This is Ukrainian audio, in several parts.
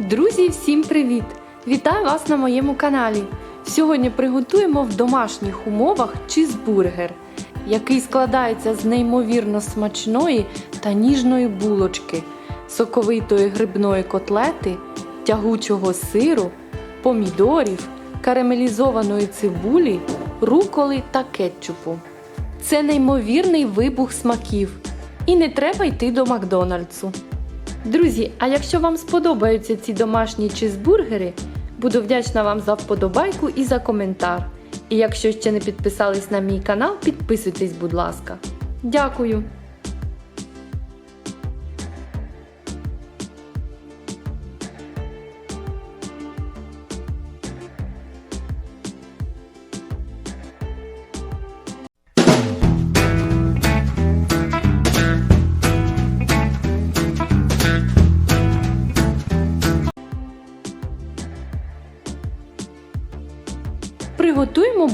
Друзі, всім привіт! Вітаю вас на моєму каналі. Сьогодні приготуємо в домашніх умовах чізбургер, який складається з неймовірно смачної та ніжної булочки, соковитої грибної котлети, тягучого сиру, помідорів, карамелізованої цибулі, руколи та кетчупу. Це неймовірний вибух смаків. І не треба йти до Макдональдсу. Друзі, а якщо вам сподобаються ці домашні чизбургери, буду вдячна вам за вподобайку і за коментар. І якщо ще не підписались на мій канал, підписуйтесь, будь ласка. Дякую!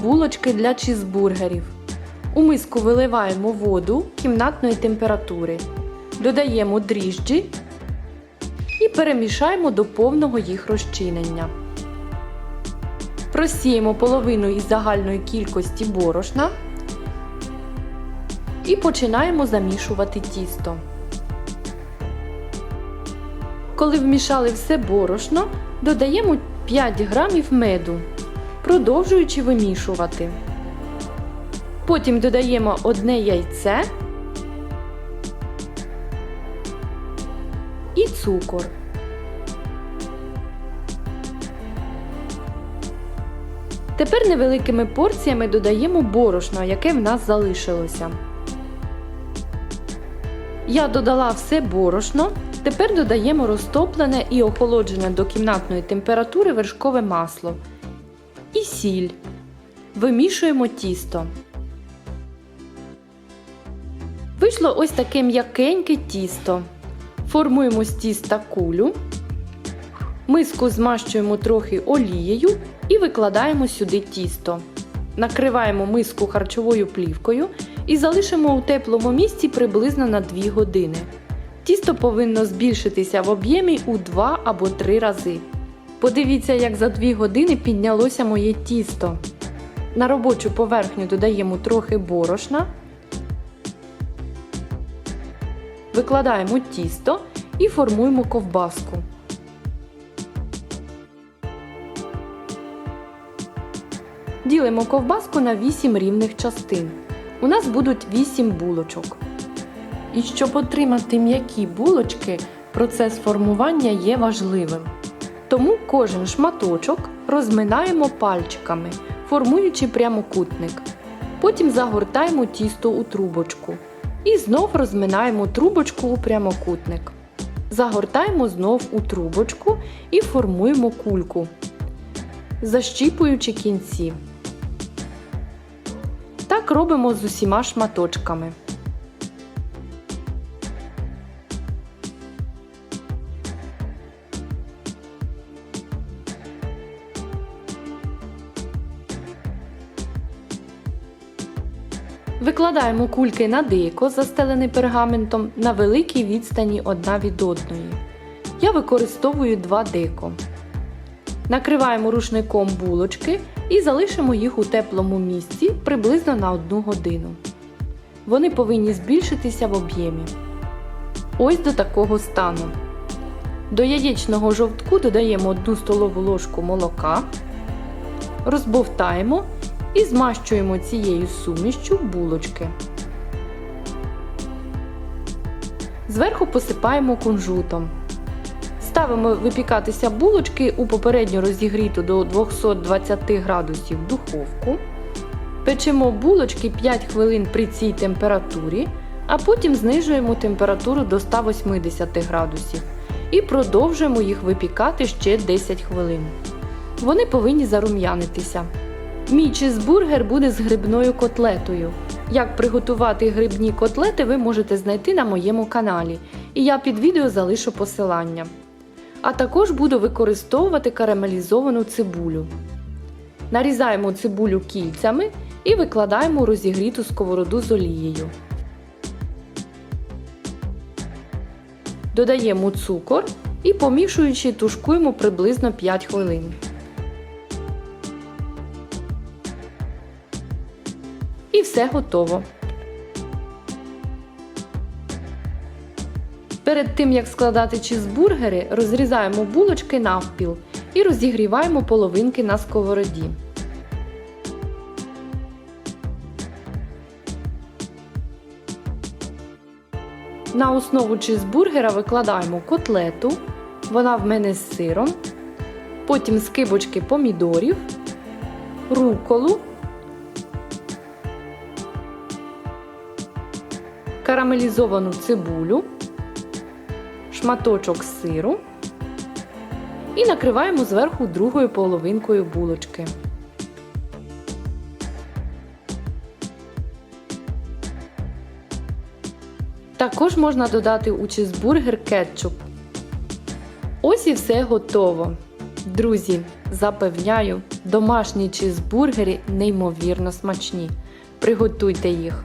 Булочки для чізбургерів. У миску виливаємо воду кімнатної температури, додаємо дріжджі і перемішаємо до повного їх розчинення. Просіємо половину із загальної кількості борошна і починаємо замішувати тісто. Коли вмішали все борошно, додаємо 5 грамів меду продовжуючи вимішувати. Потім додаємо одне яйце і цукор. Тепер невеликими порціями додаємо борошно, яке в нас залишилося. Я додала все борошно. Тепер додаємо розтоплене і охолоджене до кімнатної температури вершкове масло і сіль. Вимішуємо тісто. Вийшло ось таке м'якеньке тісто. Формуємо з тіста кулю. Миску змащуємо трохи олією і викладаємо сюди тісто. Накриваємо миску харчовою плівкою і залишимо у теплому місці приблизно на 2 години. Тісто повинно збільшитися в об'ємі у 2 або 3 рази. Подивіться, як за 2 години піднялося моє тісто. На робочу поверхню додаємо трохи борошна, викладаємо тісто і формуємо ковбаску. Ділимо ковбаску на 8 рівних частин. У нас будуть 8 булочок. І щоб отримати м'які булочки, процес формування є важливим. Тому кожен шматочок розминаємо пальчиками, формуючи прямокутник. Потім загортаємо тісто у трубочку. І знов розминаємо трубочку у прямокутник. Загортаємо знов у трубочку і формуємо кульку, защіпуючи кінці. Так робимо з усіма шматочками. Викладаємо кульки на дико, застелений пергаментом на великій відстані одна від одної. Я використовую два дико. Накриваємо рушником булочки і залишимо їх у теплому місці приблизно на 1 годину. Вони повинні збільшитися в об'ємі. Ось до такого стану. До яєчного жовтку додаємо 1 столову ложку молока, розбовтаємо і змащуємо цією сумішчю булочки. Зверху посипаємо кунжутом. Ставимо випікатися булочки у попередньо розігріту до 220 градусів духовку. Печемо булочки 5 хвилин при цій температурі, а потім знижуємо температуру до 180 градусів і продовжуємо їх випікати ще 10 хвилин. Вони повинні зарум'янитися. Мій чизбургер буде з грибною котлетою. Як приготувати грибні котлети, ви можете знайти на моєму каналі, і я під відео залишу посилання. А також буду використовувати карамелізовану цибулю. Нарізаємо цибулю кільцями і викладаємо розігріту сковороду з олією. Додаємо цукор І помішуючи, тушкуємо приблизно 5 хвилин. І все готово. Перед тим як складати чізбургери, розрізаємо булочки навпіл і розігріваємо половинки на сковороді. На основу чизбургера викладаємо котлету, вона в мене з сиром, потім скибочки помідорів, руколу, карамелізовану цибулю, шматочок сиру і накриваємо зверху другою половинкою булочки. Також можна додати у чизбургер кетчуп. Ось і все готово. Друзі, запевняю, домашні чизбургери неймовірно смачні. Приготуйте їх.